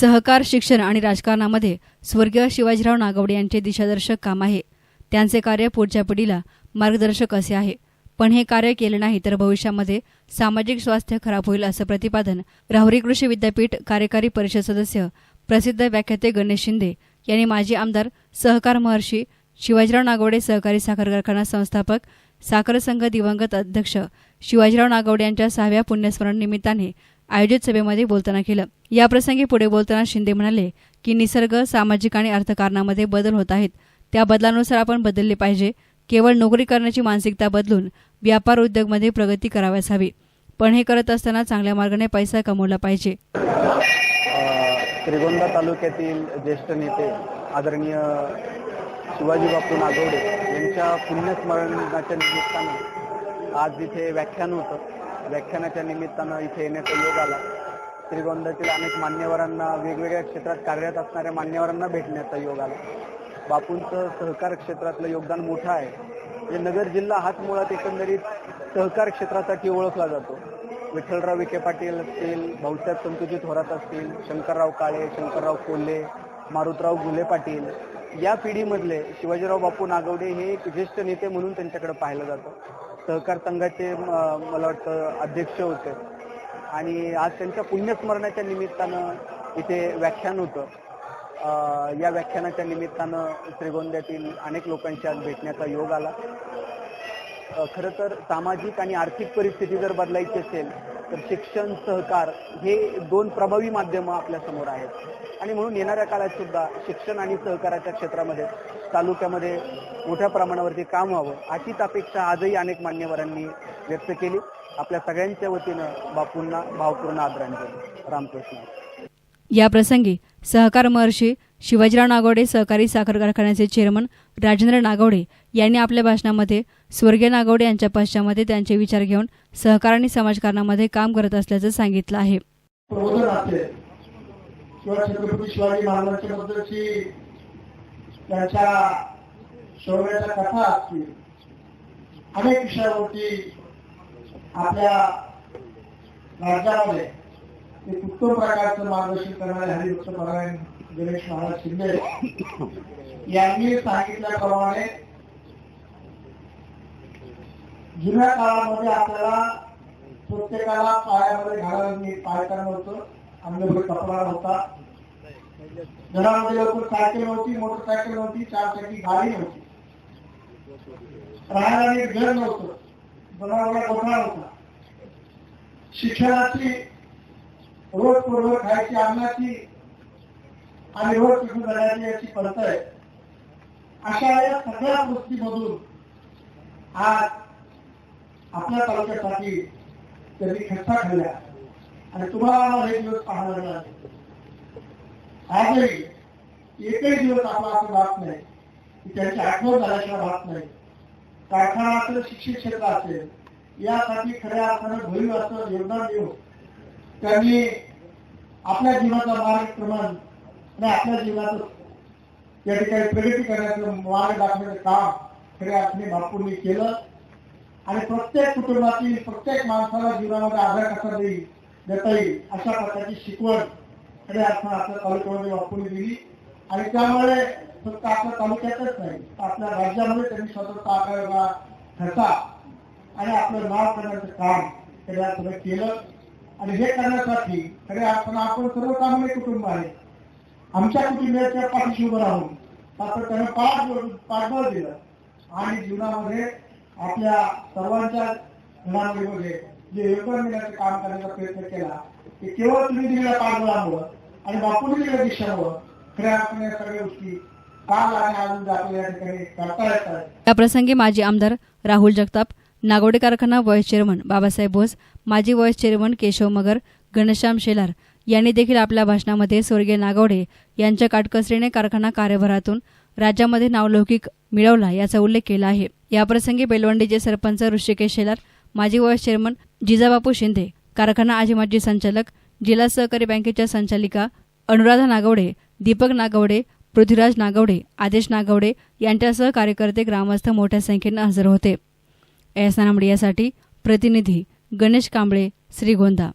सहकार शिक्षण आणि राजकारणामध्ये स्वर्गीय शिवाजीराव नागवडे यांचे दिशादर्शक काम आहे. त्यांचे कार्य पुढच्या पिढीला मार्गदर्शक असे आहे. पण हे कार्य केले नाही तर भविष्यामध्ये सामाजिक स्वास्थ्य खराब होईल असं प्रतिपादन राहुरी कृषी विद्यापीठ कार्यकारी परिषद सदस्य प्रसिद्ध व्याख्याते गणेश शिंदे यांनी माजी आमदार सहकार महर्षी शिवाजीराव नागवडे सहकारी साखर कारखाना संस्थापक साखर संघ दिवंगत अध्यक्ष शिवाजीराव नागवडे यांच्या सहाव्या पुण्यस्मरण निमित्ताने आयोजित सभेमध्ये बोलताना केलं. याप्रसंगी पुढे बोलताना शिंदे म्हणाले की निसर्ग सामाजिक आणि अर्थकारणामध्ये बदल होत आहेत. त्या बदलानुसार आपण बदलले पाहिजे. केवळ नोकरी करण्याची मानसिकता बदलून व्यापार उद्योगमध्ये प्रगती कराव्यास हवी. पण हे करत असताना चांगल्या मार्गाने पैसा कमवला पाहिजे. श्रीगोंदा तालुक्यातील ज्येष्ठ नेते आदरणीय शिवाजी बापू नागवडे यांच्या पुण्यस्मरणाच्या निमित्तानं आज इथे व्याख्यान होतं. व्याख्यानाच्या निमित्तानं इथे येण्याचा योग आला. श्रीगोंद्यातील अनेक मान्यवरांना वेगवेगळ्या क्षेत्रात कार्यरत असणाऱ्या मान्यवरांना भेटण्याचा योग आला. बापूंचं सहकार क्षेत्रातलं योगदान मोठं आहे. म्हणजे नगर जिल्हा हाच मुळात एकंदरीत सहकार क्षेत्रासाठी ओळखला जातो. विठ्ठलराव विखे पाटील असतील भाऊसाहेब संतुजी थोरात असतील शंकरराव काळे शंकरराव कोल्हे मारुतराव गुले पाटील या पिढीमधले शिवाजीराव बापू नागवडे हे एक ज्येष्ठ नेते म्हणून त्यांच्याकडे पाहिलं जातं. सहकार संघाचे मला वाटतं अध्यक्ष होते. आणि आज त्यांच्या पुण्यस्मरणाच्या निमित्तानं इथे व्याख्यान होतं. या व्याख्यानाच्या निमित्तानं श्रीगोंद्यातील अनेक लोकांशी आज भेटण्याचा योग आला. खरं तर सामाजिक आणि आर्थिक परिस्थिती जर बदलायची असेल तर शिक्षण सहकार हे दोन प्रभावी माध्यमं आपल्यासमोर आहेत. आणि म्हणून येणाऱ्या काळात सुद्धा शिक्षण आणि सहकाराच्या क्षेत्रामध्ये तालुक्यामध्ये मोठ्या प्रमाणावरती काम व्हावं अशीच अपेक्षा आजही अनेक मान्यवरांनी व्यक्त केली. आपल्या सगळ्यांच्या वतीनं बापूंना भावपूर्ण आदरांजली. रामकृष्ण. या प्रसंगी सहकार महर्षी शिवाजीराव नागवडे सहकारी साखर कारखान्याचे चेअरमन राजेंद्र नागवडे यांनी आपल्या भाषणामध्ये स्वर्गीय नागवडे यांच्या पश्चामध्ये त्यांचे विचार घेऊन सहकार आणि समाजकारणामध्ये काम करत असल्याचं सांगितलं आहे. त्यांच्या शौर्याच्या कथा असतील. अनेक विषयावरती आपल्या राज्यामध्ये एक उत्तम प्रकारचं मार्गदर्शन करणारे हरिभक्त नारायण गणेश महाराज शिंदे यांनी सांगितल्याप्रमाणे जुन्या काळामध्ये आपल्याला प्रत्येकाला पायामध्ये घालायला पाय होतं अंगभर कपडा होता घरामध्ये लवकर सायकल नव्हती मोटरसायकल नव्हती चारचाकी गाडी नव्हती. राहायला नीट घर नव्हतं. जनावराला कोठा नव्हता. शिक्षणाची रोज पूर्व खायची अन्नाची आणि रोज पिकून जाण्याची याची पडत आहे. अशा या सगळ्या गोष्टीमधून आज आपल्या तालुक्यासाठी त्यांनी खर्चा खाल्ल्या आणि तुम्हाला हे दिवस पाहायला मिळाले आजही एकही दिवस आपला असं जात नाही. की त्यांची आठवण झाल्याशिवाय राहत नाही. कारखाना असेल शिक्षण क्षेत्र असेल यासाठी खऱ्या अर्थानं भरीव असं योगदान देऊन त्यांनी आपल्या जीवनाचा मार्ग क्रमण आणि आपल्या जीवनाचं या ठिकाणी प्रगती करण्याचं मार्ग दाखवण्याचं काम खऱ्या अर्थाने बापूंनी केलं. आणि प्रत्येक कुटुंबातील प्रत्येक माणसाला जीवनामध्ये आधार कसा देईल देता येईल अशा प्रकारची शिकवण खऱ्या आपण आपल्या तालुक्यामध्ये वापरून दिली आणि त्यामुळे फक्त आपल्या तालुक्यातच नाही आपल्या राज्यामध्ये त्यांनी स्वतःचा आकाराला ठसा आणि आपलं नाव करण्याचं काम खऱ्या अर्थानं केलं. आणि हे करण्यासाठी खऱ्या अर्थानं आपण सर्व सर्वसामान्य कुटुंब आहे. आमच्या कुटुंबियाच्या पाठीशी उभं राहून मात्र त्यानं पाठ पाठबळ दिलं. आणि जीवनामध्ये आपल्या सर्वांच्या घडामोडीमध्ये जे योगदान देण्याचं काम करण्याचा प्रयत्न केला ते केवळ तुम्ही दिलेल्या पाठबळामुळं आणि बापूंनी दिलेल्या दिशामुळं खऱ्या अर्थाने सगळ्या गोष्टी या प्रसंगी माजी आमदार राहुल जगताप नागोडे कारखाना व्हाईस चेअरमन बाबासाहेब बोस माजी व्हाईस चेअरमन केशव मगर घनश्याम शेलार यांनी देखील आपल्या भाषणामध्ये स्वर्गीय नागवडे यांच्या काटकसरीने कारखाना कार्यभारातून राज्यामध्ये नावलौकिक मिळवला याचा उल्लेख केला आहे. याप्रसंगी बेलवंडीचे सरपंच ऋषिकेश शेलार माजी वाईस चेअरमन जिजाबापू शिंदे कारखाना आजी माजी संचालक जिल्हा सहकारी बँकेच्या संचालिका अनुराधा नागवडे दीपक नागवडे पृथ्वीराज नागवडे आदेश नागवडे यांच्यासह कार्यकर्ते ग्रामस्थ मोठ्या संख्येनं हजर होते. एस मीडियासाठी प्रतिनिधी गणेश कांबळे श्रीगोंदा.